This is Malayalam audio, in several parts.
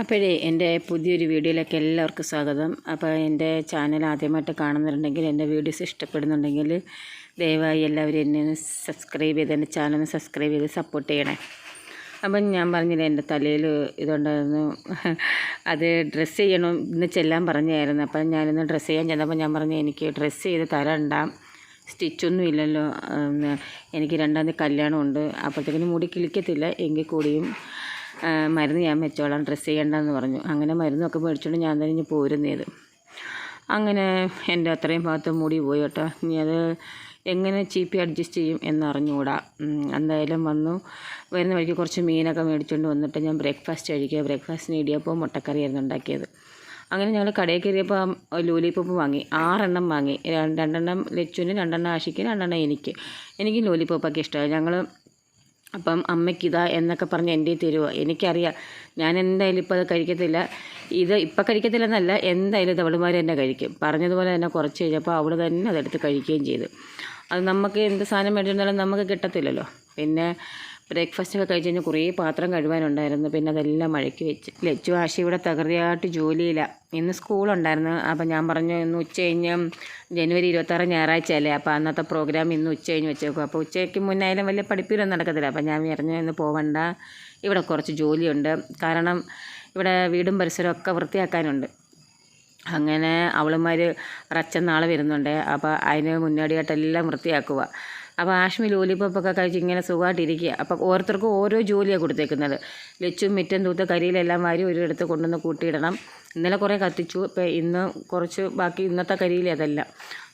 അപ്പോഴേ എന്റെ പുതിയൊരു വീഡിയോയിലേക്ക് എല്ലാവർക്കും സ്വാഗതം. അപ്പോൾ എന്റെ ചാനൽ ആദ്യമായിട്ട് കാണുന്നുണ്ടെങ്കിൽ എന്റെ വീഡിയോസ് ഇഷ്ടപ്പെടുന്നുണ്ടെങ്കിൽ ദയവായി എല്ലാവരും എന്നെ ഒന്ന് സബ്സ്ക്രൈബ് ചെയ്ത് എന്റെ ചാനൽ ഒന്ന് സബ്സ്ക്രൈബ് ചെയ്ത് സപ്പോർട്ട് ചെയ്യണേ. അപ്പം ഞാൻ പറഞ്ഞില്ല എന്റെ തലയിൽ ഇതുണ്ടായിരുന്നു. അത് ഡ്രസ്സ് ചെയ്യണം ഇന്ന് ചെല്ലാൻ പറഞ്ഞായിരുന്നു. അപ്പം ഞാനിന്ന് ഡ്രസ്സ് ചെയ്യാൻ ചെന്നപ്പോൾ ഞാൻ പറഞ്ഞു എനിക്ക് ഡ്രസ്സ് ചെയ്ത് തരണ്ട. സ്റ്റിച്ചൊന്നും ഇല്ലല്ലോ. എനിക്ക് രണ്ടാം തീയതി കല്യാണമുണ്ട്. അപ്പോഴത്തേക്കിന് മുടി കിളിക്കത്തില്ല. എങ്കിൽ കൂടിയും മരുന്ന് ഞാൻ വെച്ചോളാം ഡ്രസ്സ് ചെയ്യണ്ടെന്ന് പറഞ്ഞു. അങ്ങനെ മരുന്നൊക്കെ മേടിച്ചുകൊണ്ട് ഞാൻ തന്നെ ഇനി പോരുന്നത് അങ്ങനെ എന്റെ അത്രയും ഭാഗത്ത് മൂടി പോയി കേട്ടോ. ഇനി അത് എങ്ങനെ ചീപ്പി അഡ്ജസ്റ്റ് ചെയ്യും എന്നറിഞ്ഞുകൂടാ എന്തായാലും വന്നു. വരുന്ന വഴിക്ക് കുറച്ച് മീനൊക്കെ മേടിച്ചുകൊണ്ട് വന്നിട്ട് ഞാൻ ബ്രേക്ക്ഫാസ്റ്റ് കഴിക്കുക. ബ്രേക്ക്ഫാസ്റ്റിന് ഇടിയപ്പോൾ മുട്ടക്കറിയായിരുന്നു ഉണ്ടാക്കിയത്. അങ്ങനെ ഞങ്ങൾ കടയിൽ കയറിയപ്പോൾ ലോലിപ്പോപ്പ് വാങ്ങി. ആറെണ്ണം വാങ്ങി. രണ്ട് രണ്ടെണ്ണം ലച്ചുവിന് രണ്ടെണ്ണം ആഷിക്ക് രണ്ടെണ്ണം എനിക്ക്. എനിക്ക് ലോലിപ്പോപ്പൊക്കെ ഇഷ്ടമായി. ഞങ്ങൾ അപ്പം അമ്മയ്ക്ക് ഇതാ എന്നൊക്കെ പറഞ്ഞ് എന്റെ തരുമോ എനിക്കറിയാം. ഞാൻ എന്തായാലും ഇപ്പോൾ അത് കഴിക്കത്തില്ല. ഇത് ഇപ്പം കഴിക്കത്തില്ലെന്നല്ല എന്തായാലും തവളുമാർ തന്നെ കഴിക്കും. പറഞ്ഞതുപോലെ തന്നെ കുറച്ച് കഴിഞ്ഞപ്പോൾ അവൾ തന്നെ അതെടുത്ത് കഴിക്കുകയും ചെയ്തു. അത് നമുക്ക് എന്ത് സാധനം മേടിച്ചിരുന്നാലും നമുക്ക് കിട്ടത്തില്ലല്ലോ. പിന്നെ ബ്രേക്ക്ഫാസ്റ്റ് ഒക്കെ കഴിച്ച് കഴിഞ്ഞാൽ കുറേ പാത്രം കഴുകാനുണ്ടായിരുന്നു. പിന്നെ അതെല്ലാം മഴയ്ക്ക് വെച്ച് ലച്ചു ആശി ഇവിടെ തകൃതിയായിട്ട് ജോലിയില്ല. ഇന്ന് സ്കൂളുണ്ടായിരുന്നു. അപ്പം ഞാൻ പറഞ്ഞു ഇന്ന് ഉച്ച കഴിഞ്ഞ് ജനുവരി ഇരുപത്താറ് ഞായറാഴ്ച അല്ലേ അപ്പോൾ അന്നത്തെ പ്രോഗ്രാം ഇന്ന് ഉച്ച കഴിഞ്ഞ് വെച്ചേക്കും. അപ്പോൾ ഉച്ചയ്ക്ക് മുന്നായാലും വലിയ പഠിപ്പിലൊന്നും നടക്കത്തില്ല. അപ്പം ഞാൻ പറഞ്ഞു ഇന്ന് പോകണ്ട ഇവിടെ കുറച്ച് ജോലിയുണ്ട്. കാരണം ഇവിടെ വീടും പരിസരമൊക്കെ വൃത്തിയാക്കാനുണ്ട്. അങ്ങനെ അവളുമാർ ഒരച്ഛൻ നാളെ വരുന്നുണ്ട്. അപ്പോൾ അതിന് മുന്നോടിയായിട്ട് എല്ലാം വൃത്തിയാക്കുക. അപ്പോൾ ആഷ്മി ലോലിപ്പോപ്പൊക്കെ കഴിച്ച് ഇങ്ങനെ സുഖമായിട്ടിരിക്കുക. അപ്പം ഓരോരുത്തർക്കും ഓരോ ജോലിയാണ് കൊടുത്തേക്കുന്നത്. ലച്ചും മിറ്റം തൂത്ത് കരിയിലെല്ലാം വാരി ഒരിടത്ത് കൊണ്ടുവന്ന് കൂട്ടിയിടണം. ഇന്നലെ കുറേ കത്തിച്ചു. ഇപ്പോൾ ഇന്ന് കുറച്ച് ബാക്കി ഇന്നത്തെ കരിയിലെ അതെല്ലാം.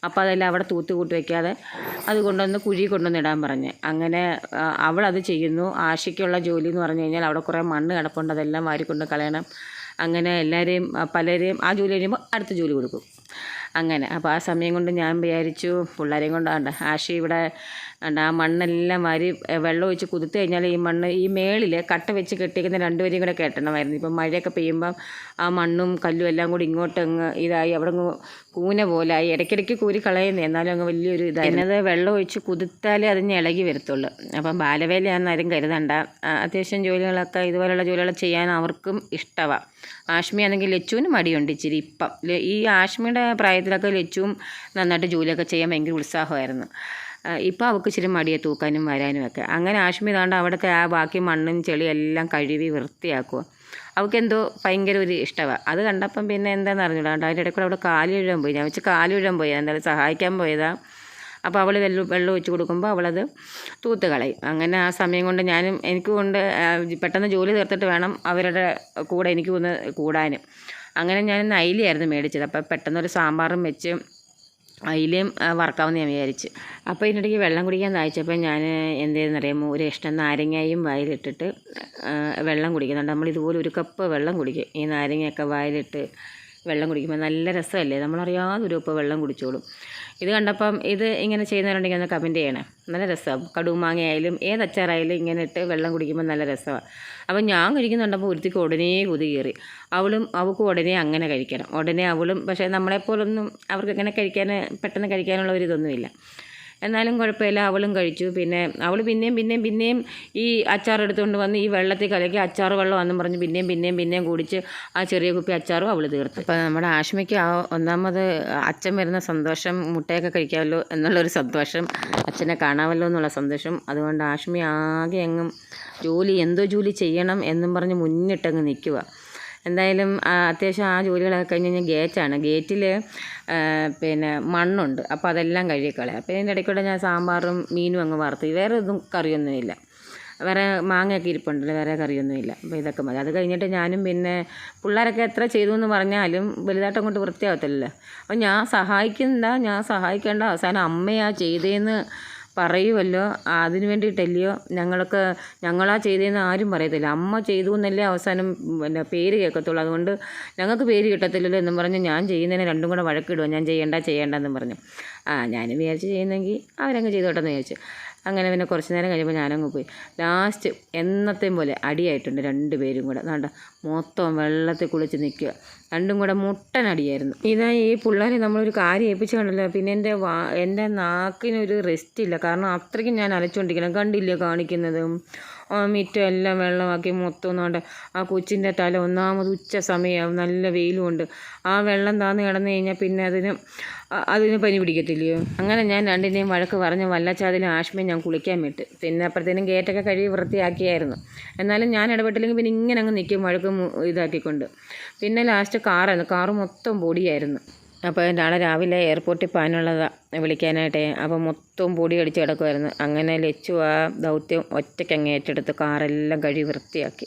അപ്പോൾ അതെല്ലാം അവിടെ തൂത്ത് കൂട്ടി വയ്ക്കാതെ അത് കൊണ്ടുവന്ന് കുഴി കൊണ്ടുവന്ന് ഇടാൻ പറഞ്ഞ്. അങ്ങനെ അവളത് ചെയ്യുന്നു. ആശയ്ക്കുള്ള ജോലി എന്ന് പറഞ്ഞു കഴിഞ്ഞാൽ അവിടെ കുറേ മണ്ണ് കിടപ്പുണ്ട്. അതെല്ലാം വാരിക്കൊണ്ട് കളയണം. അങ്ങനെ എല്ലാവരെയും പലരെയും ആ ജോലി കഴിയുമ്പോൾ അടുത്ത ജോലി കൊടുക്കും. അങ്ങനെ. അപ്പോൾ ആ സമയം കൊണ്ട് ഞാൻ വിചാരിച്ചു പിള്ളേരെയും കൊണ്ടാണ്ട് ആഷി ഇവിടെ ആ മണ്ണെല്ലാം വാരി വെള്ളം ഒഴിച്ച് കുതിർത്ത് കഴിഞ്ഞാൽ ഈ മണ്ണ് ഈ മേളിൽ കട്ട വെച്ച് കെട്ടിയിരിക്കുന്ന രണ്ടുപേരെയും കൂടെ കെട്ടണമായിരുന്നു. ഇപ്പം മഴയൊക്കെ പെയ്യുമ്പം ആ മണ്ണും കല്ലും എല്ലാം കൂടി ഇങ്ങോട്ട് അങ്ങ് ഇതായി അവിടെ കൂന പോലായി ഇടയ്ക്കിടയ്ക്ക് കൂരി കളയുന്നേ. എന്നാലും അങ്ങ് വലിയൊരു ഇതായി. എന്നത് വെള്ളം ഒഴിച്ച് കുതിർത്താലേ അതിന് ഇളകി വരത്തുള്ളൂ. അപ്പം ബാലവേലയാണെന്ന് ആരും കരുതണ്ട. അത്യാവശ്യം ജോലികളൊക്കെ ഇതുപോലെയുള്ള ജോലികൾ ചെയ്യാൻ അവർക്കും ഇഷ്ടമാണ് ആഷ്മി ആണെങ്കിൽ ലച്ചുവിന് മടിയുണ്ട് ഇച്ചിരി ഇപ്പം. ഈ ആഷ്മിയുടെ പ്രായത്തിലൊക്കെ ലച്ചും നന്നായിട്ട് ജോലിയൊക്കെ ചെയ്യാൻ ഭയങ്കര ഉത്സാഹമായിരുന്നു. ഇപ്പോൾ അവൾക്ക് ഇച്ചിരി മടിയെ തൂക്കാനും വരാനും ഒക്കെ. അങ്ങനെ ആശ്മി താണ്ട് അവിടുത്തെ ആ ബാക്കി മണ്ണും ചെളിയും എല്ലാം കഴുകി വൃത്തിയാക്കുക അവൾക്ക് എന്തോ ഭയങ്കര ഒരു ഇഷ്ടമാണ് അത് കണ്ടപ്പം പിന്നെ എന്താണെന്ന് അറിഞ്ഞൂടാ. അതിന്റെ ഇടയ്ക്കൂടെ അവിടെ കാൽ കഴുകാൻ പോയി. ഞാൻ വെച്ച് കാൽ കഴുകാൻ പോയി. എന്തായാലും സഹായിക്കാൻ പോയതാണ് അപ്പോൾ അവൾ വെള്ളം വെള്ളം ഒഴിച്ച് കൊടുക്കുമ്പോൾ അവളത് തൂത്ത് കളയും. അങ്ങനെ ആ സമയം കൊണ്ട് ഞാനും എനിക്ക് കൊണ്ട് പെട്ടെന്ന് ജോലി തീർത്തിട്ട് വേണം അവരുടെ കൂടെ എനിക്ക് ഒന്ന് കൂടാനും. അങ്ങനെ ഞാൻ അയിലയായിരുന്നു മേടിച്ചത്. അപ്പോൾ പെട്ടെന്നൊരു സാമ്പാറും വെച്ച് ആ, വറക്കാമെന്ന് ഞാൻ വിചാരിച്ച്. അപ്പോൾ ഇതിനിടയ്ക്ക് വെള്ളം കുടിക്കാൻ താഴ്ചപ്പോൾ ഞാൻ എന്ത് ചെയ്തെന്നറിയാമോ ഒരു ഇഷ്ടം നാരങ്ങയും വായിലിട്ടിട്ട് വെള്ളം കുടിക്കുന്നുണ്ട്. നമ്മൾ ഇതുപോലെ ഒരു കപ്പ് വെള്ളം കുടിക്കും. ഈ നാരങ്ങയൊക്കെ വായിലിട്ട് വെള്ളം കുടിക്കുമ്പോൾ നല്ല രസമല്ലേ? നമ്മളറിയാതെ ഒരു ഉപ്പ് വെള്ളം കുടിച്ചോളും. ഇത് കണ്ടപ്പം ഇത് ഇങ്ങനെ ചെയ്യുന്നവരുണ്ടെങ്കിൽ ഒന്ന് കമന്റ് ചെയ്യണേ. നല്ല രസമാണ് കടുമാങ്ങയായാലും ഏത് അച്ചാറായാലും ഇങ്ങനെ ഇട്ട് വെള്ളം കുടിക്കുമ്പോൾ നല്ല രസമാണ് അപ്പം ഞാൻ കഴിക്കുന്നുണ്ടപ്പോൾ ഒരുത്തിക്ക് ഉടനെ കൊതി കയറി. അവളും അവൾക്കും ഉടനെ അങ്ങനെ കഴിക്കണം. ഉടനെ അവളും പക്ഷേ നമ്മളെപ്പോലൊന്നും അവർക്ക് ഇങ്ങനെ കഴിക്കാൻ പെട്ടെന്ന് കഴിക്കാനുള്ള ഒരു ഇതൊന്നുമില്ല. എന്നാലും കുഴപ്പമില്ല അവളും കഴിച്ചു. പിന്നെ അവൾ പിന്നെയും പിന്നെയും പിന്നെയും ഈ അച്ചാർ എടുത്തുകൊണ്ട് വന്ന് ഈ വെള്ളത്തിൽ കലക്കി അച്ചാർ വെള്ളം വന്നു പറഞ്ഞ് പിന്നെയും പിന്നെയും പിന്നെയും കുടിച്ച് ആ ചെറിയ കുപ്പി അച്ചാറും അവൾ തീർത്തു. അപ്പോൾ നമ്മുടെ ആഷ്മിക്ക് ആ ഒന്നാമത് അച്ഛൻ വരുന്ന സന്തോഷം മുട്ടയൊക്കെ കഴിക്കാമല്ലോ എന്നുള്ളൊരു സന്തോഷം അച്ഛനെ കാണാമല്ലോ എന്നുള്ള സന്തോഷം. അതുകൊണ്ട് ആഷ്മി ആകെ എങ്ങും ജോലി എന്തോ ജോലി ചെയ്യണം എന്നും പറഞ്ഞ് മുന്നിട്ടങ്ങ് നിൽക്കുക എന്തായാലും അത്യാവശ്യം ആ ജോലികളൊക്കെ കഴിഞ്ഞ് കഴിഞ്ഞാൽ ഗേറ്റാണ്. ഗേറ്റിൽ പിന്നെ മണ്ണുണ്ട്. അപ്പോൾ അതെല്ലാം കഴുകിക്കളയാം. അപ്പോൾ ഇതിന്റെ ഇടയ്ക്കൂടെ ഞാൻ സാമ്പാറും മീനും അങ്ങ് വറുത്ത്. വേറെ ഒന്നും കറിയൊന്നുമില്ല വേറെ മാങ്ങയൊക്കെ ഇരിപ്പുണ്ടല്ലോ വേറെ കറിയൊന്നുമില്ല അപ്പോൾ ഇതൊക്കെ മതി. അത് കഴിഞ്ഞിട്ട് ഞാനും പിന്നെ പിള്ളേരൊക്കെ എത്ര ചെയ്തു എന്ന് പറഞ്ഞാലും വലുതായിട്ട് അങ്ങോട്ട് വൃത്തിയാവത്തില്ലല്ലോ. അപ്പോൾ ഞാൻ സഹായിക്കണ്ട ഞാൻ സഹായിക്കേണ്ട. അവസാനം അമ്മയാ ചെയ്തതെന്ന് പറയുമല്ലോ അതിന് വേണ്ടിയിട്ടല്ലയോ? ഞങ്ങൾക്ക് ഞങ്ങളാ ചെയ്തതെന്ന് ആരും പറയത്തില്ല. അമ്മ ചെയ്തു എന്നല്ലേ അവസാനം പിന്നെ പേര് കേൾക്കത്തുള്ളൂ. അതുകൊണ്ട് ഞങ്ങൾക്ക് പേര് കിട്ടത്തില്ലല്ലോ എന്നും പറഞ്ഞ് ഞാൻ ചെയ്യുന്നതിന് രണ്ടും കൂടെ വഴക്കിടുക ഞാൻ ചെയ്യണ്ട ചെയ്യേണ്ട എന്നും പറഞ്ഞു. ആ ഞാനും വിചാരിച്ച് ചെയ്യുന്നെങ്കിൽ അവരങ്ങ് ചെയ്തോട്ടെ എന്ന് വിചാരിച്ചു. അങ്ങനെ പിന്നെ കുറച്ച് നേരം കഴിയുമ്പോൾ ഞാനങ്ങ് പോയി. ലാസ്റ്റ് എന്നത്തെയും പോലെ അടിയായിട്ടുണ്ട് രണ്ട് പേരും കൂടെ. നാണ്ട മൊത്തം വെള്ളത്തിൽ കുളിച്ച് നിൽക്കുക രണ്ടും കൂടെ മുട്ടനടിയായിരുന്നു ഇതാ ഈ പിള്ളേരെ നമ്മളൊരു കാര്യം ഏൽപ്പിച്ച് കണ്ടല്ലോ. പിന്നെ എന്റെ വാ എന്റെ നാക്കിനൊരു റെസ്റ്റ് ഇല്ല. കാരണം അത്രയ്ക്കും ഞാൻ അലച്ചുകൊണ്ടിരിക്കണം കണ്ടില്ലേ കാണിക്കുന്നതും? മിറ്റം എല്ലാം വെള്ളമാക്കി മൊത്തം നോണ്ട് ആ കൊച്ചിന്റെ തല ഒന്നാമത് ഉച്ച സമയമാവും നല്ല വെയിലുമുണ്ട്. ആ വെള്ളം താന്ന് കിടന്നു കഴിഞ്ഞാൽ പിന്നെ അതിന് അതിന് പനി പിടിക്കത്തില്ലയോ? അങ്ങനെ ഞാൻ രണ്ടിനെയും വഴക്ക് പറഞ്ഞ് വല്ലച്ചാതിലും ആശ്മയും ഞാൻ കുളിക്കാൻ വിട്ട്. പിന്നെ അപ്പോഴത്തേനും ഗേറ്റൊക്കെ കഴുകി വൃത്തിയാക്കിയായിരുന്നു. എന്നാലും ഞാൻ ഇടപെട്ടില്ലെങ്കിൽ പിന്നെ ഇങ്ങനെ അങ്ങ് നിൽക്കും വഴക്ക് ഇതാക്കിക്കൊണ്ട്. പിന്നെ ലാസ്റ്റ് കാറായിരുന്നു കാറ് മൊത്തം പൊടിയായിരുന്നു. അപ്പോൾ നാളെ രാവിലെ എയർപോർട്ടിൽ പോകാനുള്ളതാണ് വിളിക്കാനായിട്ടേ. അപ്പോൾ മൊത്തവും പൊടി അടിച്ച് കിടക്കുമായിരുന്നു അങ്ങനെ ലച്ചു ആ ദൗത്യം ഒറ്റയ്ക്ക് അങ്ങ് ഏറ്റെടുത്ത് കാറെല്ലാം കഴുകി വൃത്തിയാക്കി.